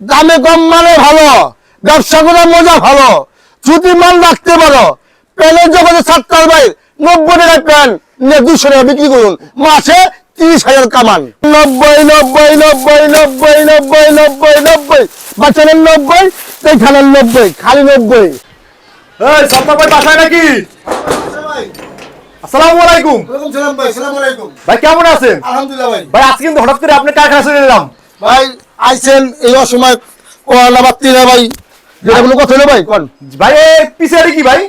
দামে কম মানে ভালো ব্যবসা করার মজা ভালো। যদি মাল রাখতে পারো প্যানের জগতে সাতটার ভাই নব্বই টাকা প্যান নিয়ে দুশো টাকা বিক্রি করুন। মাসে তিরিশ হাজার কামান। নব্বই নব্বই নব্বই নব্বই নব্বই নব্বই নব্বই। বাচ্চাদের নব্বই এইখানের নব্বই খালি নব্বই। এই ভাই বাসায় নাকি? আসসালামু আলাইকুম। ভাই কেমন আছেন? আলহামদুলিল্লাহ ভাই। ভাই আজকে কিন্তু হঠাৎ করে আপনি কারখানা চলে এলাম। ভাই আইছেন এই অসময় বাত্তি না ভাই। যেটা কোনো কথা হলো ভাই? কোন? ভাই এই পিছে কি ভাই?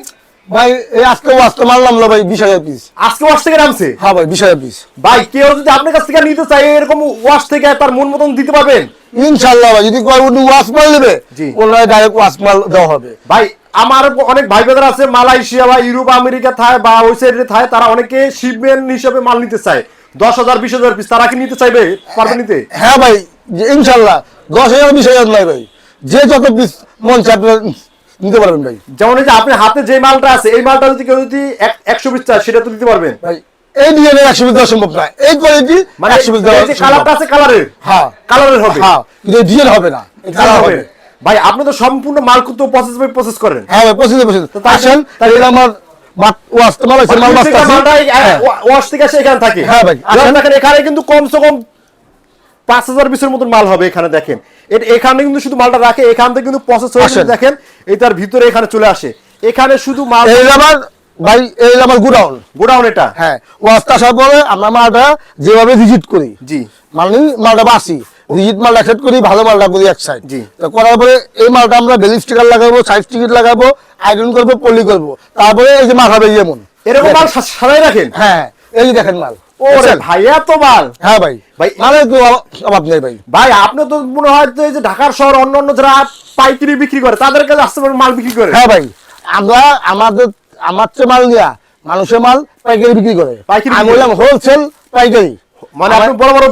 ভাই এই আজকে মারলাম না ভাই বিশ হাজার পিস আজকে ওয়াশ থেকে নামছে? হ্যাঁ ভাই বিশ হাজার পিস ভাই কেউ যদি আপনার কাছ থেকে নিতে চায় এরকম ওয়াশ থেকে তার মন মতন দিতে পারবেন? ইনশাল্লাহ ভাই যদি কয় উনি ওয়াশ মাল নেবে। ওনার ডাইরেক্ট ওয়াশ মাল দেওয়া হবে। ভাই আমার অনেক ভাই বেদার আছে মালয়েশিয়া বা ইউরোপ আমেরিকা থায় বা ওই সাইডে থায় তারা অনেকে শিপমেন্ট হিসেবে মাল নিতে চায়। দশ হাজার বিশ হাজার পিস তারা কি নিতে চাইবে? পারবে নিতে? হ্যাঁ ভাই ইনশাল্লাহ দশ হাজার বিশ হাজার নয় ভাই। যে যত পিস মন নিতে পারবেন ভাই। যেমন এই যে আপনার হাতে যে মালটা আছে এই মালটা যদি কেউ যদি একশো পিস চায় সেটা তো দিতে পারবেন। ভাই এই ডিজাইনের একশো পিস দেওয়া সম্ভব না। এই কোয়ালিটি মানে একশো পিস দেওয়া। কালারটা আছে কালারের হ্যাঁ। কালারের হবে। হ্যাঁ কিন্তু ডিজাইন হবে না। কালার হবে। ভাই আপনি তো সম্পূর্ণ মাল কিন্তু প্রসেস বাই প্রসেস করেন। হ্যাঁ ভাই তো আসেন আমার ওয়াশ তো মাল আছে। মাল এই- হ্যাঁ। ওয়াশ থেকে এখানে থাকে। হ্যাঁ ভাই। এখানে কিন্তু কমসে কম পাঁচ হাজার পিসের মতন মাল হবে এখানে দেখেন। এখানে কিন্তু শুধু মালটা রাখে এখান থেকে কিন্তু প্রসেস হয়ে দেখেন এটার ভিতরে এখানে চলে আসে। এখানে শুধু মাল এই আমার ভাই এই আমার গুডাউন। গোডাউন এটা। হ্যাঁ ওয়াশটা আসার পরে আমরা মালটা যেভাবে ভিজিট করি জি। মানে মালটা বাসি রিজিট মাল এক করি ভালো মালটা করি এক সাইড জি। তো করার পরে এই মালটা আমরা বেলি স্টিকার লাগাবো সাইড স্টিকার লাগাবো আয়রন করব পলি করব। তারপরে এই যে মাখাবে যেমন। এরকম মাল সা- সাজাই রাখেন? হ্যাঁ এই দেখেন মাল। ওরে? ভাই এত মাল। হ্যাঁ ভাই। ভাই, মানে তো অভাব নেই ভাই। ভাই আপনি তো মনে হয় যে এই যে ঢাকার শহর অন্য অন্য যারা পাইকারি বিক্রি করে তাদের কাছে আসতে মাল বিক্রি করে। হ্যাঁ ভাই আমরা আমাদের আমার চেয়ে মাল মানুষের মাল পাইকারি বিক্রি করে। পাইকারি আমি বললাম হোলসেল পাইকারি। মানে আপনি বড় বড়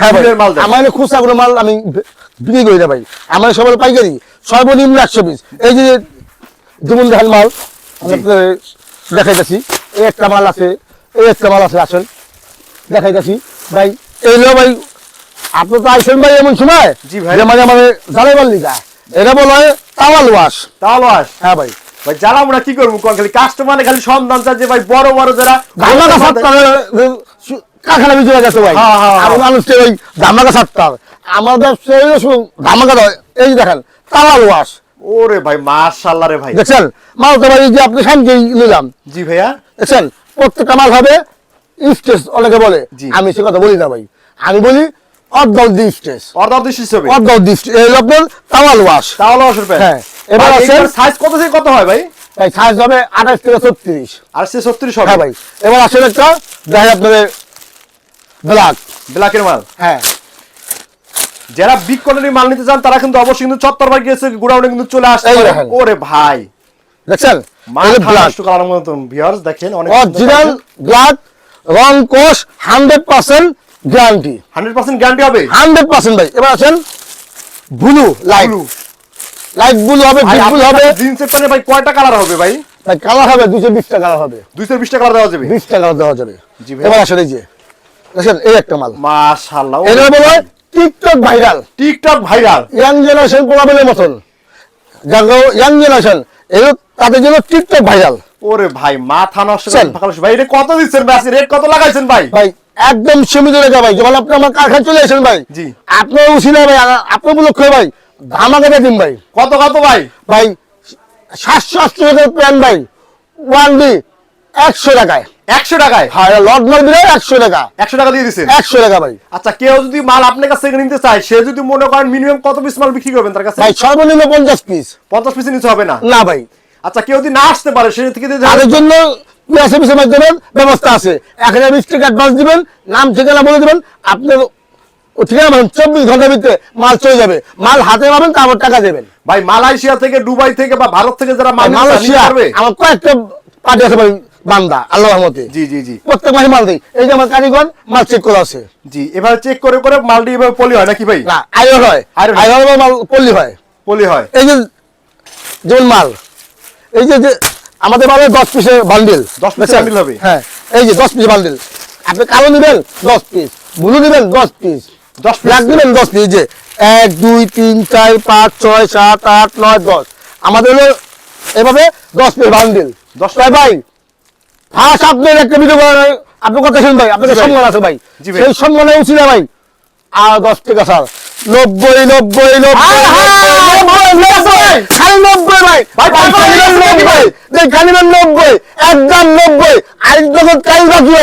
হ্যাঁ ভাই মাল আমার খুচরা কোনো মাল আমি বিক্রি করি না ভাই। আমার সবাই পাইকারি সর্বনিম্ন একশো পিস। এই যে যেমন দেখেন মাল দেখাইতেছি। এই একটা মাল আছে এই একটা মাল আছে আসেন। দেখাইতেছি। ভাই এই লো ভাই আপনি তো আইসেন ভাই এমন সময়? জি ভাই। মানে মানে জানাই পারলি যা এটা বলা হয় তাওয়াল ওয়াশ। তাহলে আস হ্যাঁ ভাই। ভাই যারা আমরা কি করব কোন খালি কাস্টমারে খালি সন্ধান ভাই বড় বড় যারা কারখানা ভিতরে গেছে ভাই। হ্যাঁ, হ্যাঁ, আর। মানুষকে ওই ধামাকা ব্যবসা হইল শুধু ধামাকা এই যে দেখেন তাওয়াল ওয়াশ। ওরে ভাই মাশাআল্লাহ রে ভাই। দেখছেন? মাল তো ভাই এই যে আপনি শান্তি নিলাম। জি ভাইয়া। দেখছেন? প্রত্যেকটা মাল হবে স্টেজ অনেকে বলে আমি সে কথা বলি না ভাই। আমি বলি অর্ধ দি স্টেজ অর্ধ অর্ধ শীষ অর্ধ দি এই হলো আপনার ওয়াশ। তাহলে অসুর প্যান্ট। হ্যাঁ, এবার আসেন। সাইজ কত থেকে কত হয় ভাই? তাই সাইজ হবে আঠাশ থেকে ছত্রিশ। আর সে ছত্রিশ হবে। হ্যাঁ ভাই এবার আসেন একটা দেখেন আপনাদের ব্ল্যাক ব্ল্যাকের মাল। হ্যাঁ। যারা বিগ কোয়ালিটির মাল নিতে চান তারা কিন্তু অবশ্যই কিন্তু চত্বর ভাই গিয়েছে গোডাউনে কিন্তু চলে আসতে পারে। ওরে ভাই। দেখছেন? মাল ব্ল্যাক নষ্ট মতন ভিউয়ার্স দেখেন অনেক অরিজিনাল ব্ল্যাক রং কোষ hundred percent guarantee. Hundred percent guarantee হবে? হান্ড্রেড পার্সেন্ট ভাই। এবার আছেন ব্লু লাইট। লাইট ব্লু হবে ডিপ ব্লু হবে। জিন্সের প্যান্টে ভাই কয়টা কালার হবে ভাই? ভাই কালার হবে দুশো বিশটা কালার হবে। দুইশো বিশটা কালার দেওয়া যাবে? বিশটা কালার দেওয়া যাবে। জি ভাই। এবার আসেন এই যে। দেখেন এই একটা মাল। মাশাআল্লাহ। এটা বলা TikTok viral. TikTok viral. Young generation পোলাবেলের মতন। যাকে ইয়াং জেনারেশন এর তাদের জন্য টিকটক ভাইরাল। ওরে ভাই মাথা নষ্ট। ভাই এটা কত দিচ্ছেন ভাই রেট কত লাগাইছেন ভাই? ভাই একদম সীমিত রেখা ভাই। যখন আপনি আমার কারখানা চলে আসেন ভাই জি। আপনার উচিত ভাই আপনার উপলক্ষে ভাই ধামাকা দিন ভাই। কত কত ভাই? ভাই সাতশো আটশো টাকার প্যান ভাই ওয়ান বি একশো টাকায়। একশো টাকায়? হ্যাঁ লট মারবি একশো টাকা। একশো টাকা দিয়ে দিচ্ছেন? একশো টাকা ভাই। আচ্ছা কেউ যদি মাল আপনার কাছ নিতে চায় সে যদি মনে করেন মিনিমাম কত পিস মাল বিক্রি করবেন তার কাছে? ভাই সর্বনিম্ন পঞ্চাশ পিস পঞ্চাশ পিসে নিতে হবে না? না ভাই। আচ্ছা কেউ যদি না আসতে পারে সে থেকে তাদের জন্য এসএমএস মাধ্যমে ব্যবস্থা আছে। এক হাজার বিশ টাকা অ্যাডভান্স দিবেন নাম ঠিকানা বলে দিবেন আপনার ঠিকানা বলেন চব্বিশ ঘণ্টার ভিতরে মাল চলে যাবে। মাল হাতে পাবেন তারপর টাকা দেবেন। ভাই মালয়েশিয়া থেকে দুবাই থেকে বা ভারত থেকে যারা মালয়েশিয়া আমার কয়েকটা পার্টি আছে ভাই বান্দা আল্লাহ রহমতে। জি জি জি। প্রত্যেক মাসে মাল দিই। এই যে আমার কারিগর মাল চেক করা আছে। জি এবার চেক করে করে মালটি এভাবে পলি হয় নাকি ভাই? না আয়র হয়। Iron মাল পল্লি হয়। পলি হয়। এই যে যেমন মাল। এই যে যে আমাদের মালে দশ পিসের বান্ডিল 10 পিসের bundle হবে? হ্যাঁ এই যে দশ পিস বান্ডিল আপনি কালো নেবেন দশ পিস। ব্লু নেবেন দশ পিস। দশ পিস? ব্ল্যাক নেবেন দশ পিস। যে এক দুই তিন চার পাঁচ ছয় সাত আট নয় দশ। আমাদের হলো এভাবে দশ পিস বান্ডিল দশ তাই ভাই ফার্স্ট আপনার একটা ভিডিও করেন আপনার কথা শুনুন ভাই আপনাদের জি সম্মান আছে ভাই। সেই সম্মানে উচিত ভাই। আর দশ টাকা স্যার নব্বই নব্বই নব্বই। নব্বই, ভাই। একদম নব্বই আরেক যখন কাজ বাকি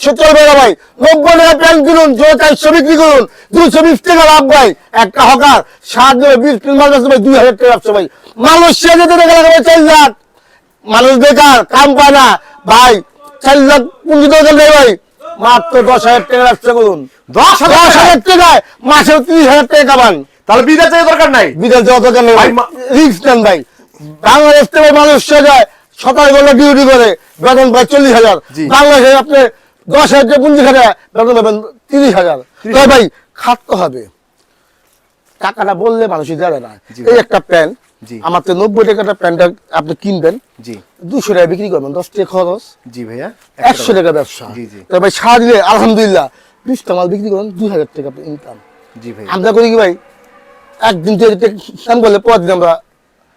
সে চলবে ভাই। নব্বই টাকা প্যান্ট কিনুন জো চারশো বিক্রি করুন। দুশো বিশ টাকা লাভ ভাই। একটা হকার সাত বিশ তিন মাস ভাই দুই হাজার টাকা ব্যবসা ভাই। মালয়েশিয়া যেতে টাকা লাগাবে চার লাখ। মানুষ বেকার কাম পায় না। ভাই চার লাখ পুঁজি দরকার নেই ভাই। মাত্র দশ হাজার টাকা ব্যবসা করুন দশ? হাজার টাকায় মাসে তিরিশ হাজার টাকা কামান। তাহলে বিদেশ যাওয়ার দরকার নাই? বিদেশ যাওয়া দরকার নেই রিক্স নেন ভাই। বাংলাদেশ থেকে মালয়েশিয়া যায় সতেরো ঘণ্টা ডিউটি করে বেতন পায় চল্লিশ হাজার। বাংলাদেশে আপনি দশ হাজার বেতন পাবেন তিরিশ হাজার। তাই ভাই খাটতে হবে। টাকাটা বললে মানুষই না। এই একটা প্যান্ট আমার তো নব্বই টাকাটা প্যান্টটা আপনি কিনবেন। জি। দুশো টাকা বিক্রি করবেন দশ টাকা খরচ। জি ভাইয়া একশো টাকা। ব্যবসা। জি। ভাই সারা দিলে আলহামদুলিল্লাহ বিশটা মাল বিক্রি করেন দুই হাজার টাকা ইনকাম জি ভাই আমরা করি কি ভাই একদিন যদি কাম করলে পরের দিন আমরা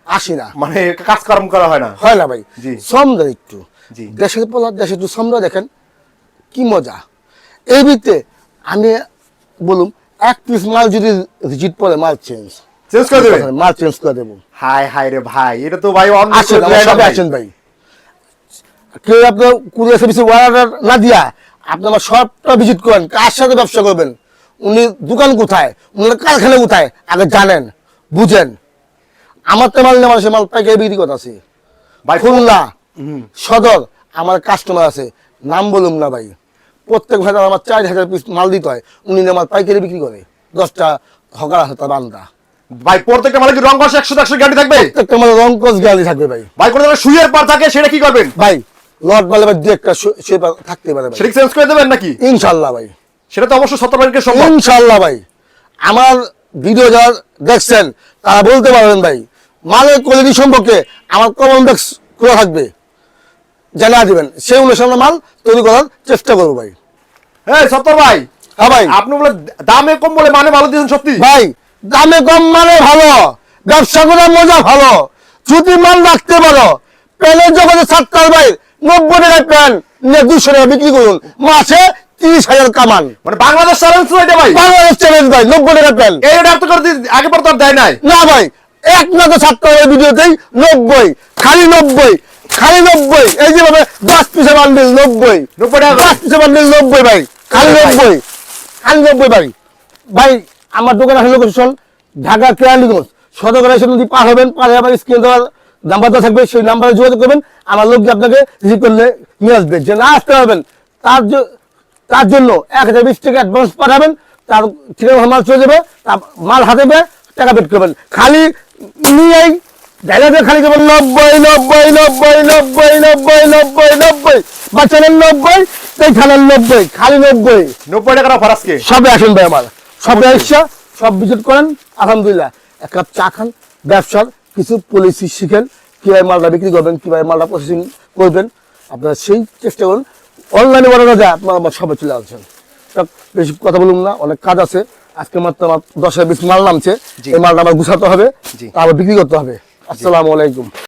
আসি না। মানে কাজকর্ম করা হয় না? হয় না ভাই। শ্রমদা একটু। দেশের পোলা দেশে একটু শ্রমদা দেখেন কি মজা। এই ভিত্তে আমি বলুন এক পিস মাল যদি রিজিট পরে মাল চেঞ্জ চেঞ্জ করে দেবে? মাল চেঞ্জ করে দেবো। হাই হাই রে ভাই এটা তো ভাই অন্য আসেন ভাই। কেউ আপনার কুরিয়ার সার্ভিসে অর্ডার না দিয়া আপনি আমার সবটা ভিজিট করেন কার সাথে ব্যবসা করবেন? উনি দোকান কোথায়? উনি কারখানা কোথায়? আগে জানেন বুঝেন। আমার তো মাল নেই মানুষের মাল পাইকারি বিক্রি কথা আছে। ভাই খুলনা সদর আমার কাস্টমার আছে। নাম বলুন না ভাই। প্রত্যেক ভাই আমার চার হাজার পিস মাল দিতে হয়। উনি আমার পাইকারি বিক্রি করে। দশটা হকার আছে তার বান্দা। ভাই প্রত্যেকটা মালিক রং কষ একশো একশো গ্যারান্টি থাকবে? প্রত্যেকটা আমার রং গ্যারান্টি থাকবে ভাই। ভাই কোনো ধরনের সুইয়ের পার থাকে সেটা কি করবেন? ভাই লট মালে ভাই দু একটা শে- শেপা থাকতে পারে ভাই। সেটা চেঞ্জ করে দেবেন নাকি? ইনশাল্লাহ ভাই। সেটা তো অবশ্যই সত্তর ব্যাংকের সম্ভব ইনশাল্লাহ ভাই। আমার ভিডিও যারা দেখছেন তারা বলতে পারবেন ভাই মালের কোয়ালিটি সম্পর্কে আমার কমন বক্স খোলা থাকবে। জানা দিবেন সেই অনুসারে মাল তৈরি করার চেষ্টা করব ভাই। হ্যাঁ সত্তর ভাই হ্যাঁ ভাই। আপনি বলে দামে কম বলে মানে ভালো দিয়েছেন সত্যি? ভাই দামে কম মানে ভালো ব্যবসা করার মজা ভালো। যদি মাল রাখতে পারো প্যানের জগতে সাতটার ভাই নব্বই টাকায় প্যান দুশো টাকা বিক্রি করুন। মাসে তিরিশ হাজার কামান। মানে বাংলাদেশ চ্যালেঞ্জ এটা ভাই। বাংলাদেশ চ্যালেঞ্জ ভাই নব্বই টাকা প্যান এই রেট আর তো করে আগে পর তো দেয় নাই। না ভাই এক না তো সাতটা ভিডিওতেই নব্বই খালি নব্বই খালি নব্বই। এই দশ পিসে বান্ডিল নব্বই। নব্বই টাকা দশ পিসে বান্ডিল নব্বই ভাই খালি ভাই। নব্বই খালি নব্বই ভাই। ভাই আমার দোকান আসলে লোকেশন ঢাকা কেরানীগঞ্জ। সদর এসে যদি পার হবেন পার হয়ে আমার স্ক্রিন নাম্বারটা থাকবে সেই নাম্বারে যোগাযোগ করবেন। আমার লোক আপনাকে রিসিভ করলে নিয়ে আসবে। যে না আসতে পারবেন তার তার জন্য এক হাজার বিশ টাকা অ্যাডভান্স পাঠাবেন তার ঠিকানা মাল চলে যাবে তার মাল হাতে পেয়ে টাকা পেড করবেন। খালি নিয়েই জায়গাতে খালি করবেন নব্বই নব্বই নব্বই নব্বই নব্বই নব্বই নব্বই। বাচ্চাদের নব্বই এইখানের নব্বই খালি নব্বই। নব্বই টাকা অফার আজকে সবে আসুন ভাই আমার সবে এসা সব ভিজিট করেন আলহামদুলিল্লাহ। এক কাপ চা খান ব্যবসার কিছু পলিসি শিখেন কীভাবে মালটা বিক্রি করবেন কীভাবে মালটা প্রসেসিং করবেন। আপনারা সেই চেষ্টা করুন অনলাইনে বলা যায় আপনারা আমার সবাই চলে আসছেন। বেশি কথা বলুন না অনেক কাজ আছে। আজকে মাত্র আমার দশ হাজার বিশ মাল নামছে। এই মালটা আমার গুছাতে হবে আবার তারপর বিক্রি করতে হবে। আসসালামু আলাইকুম।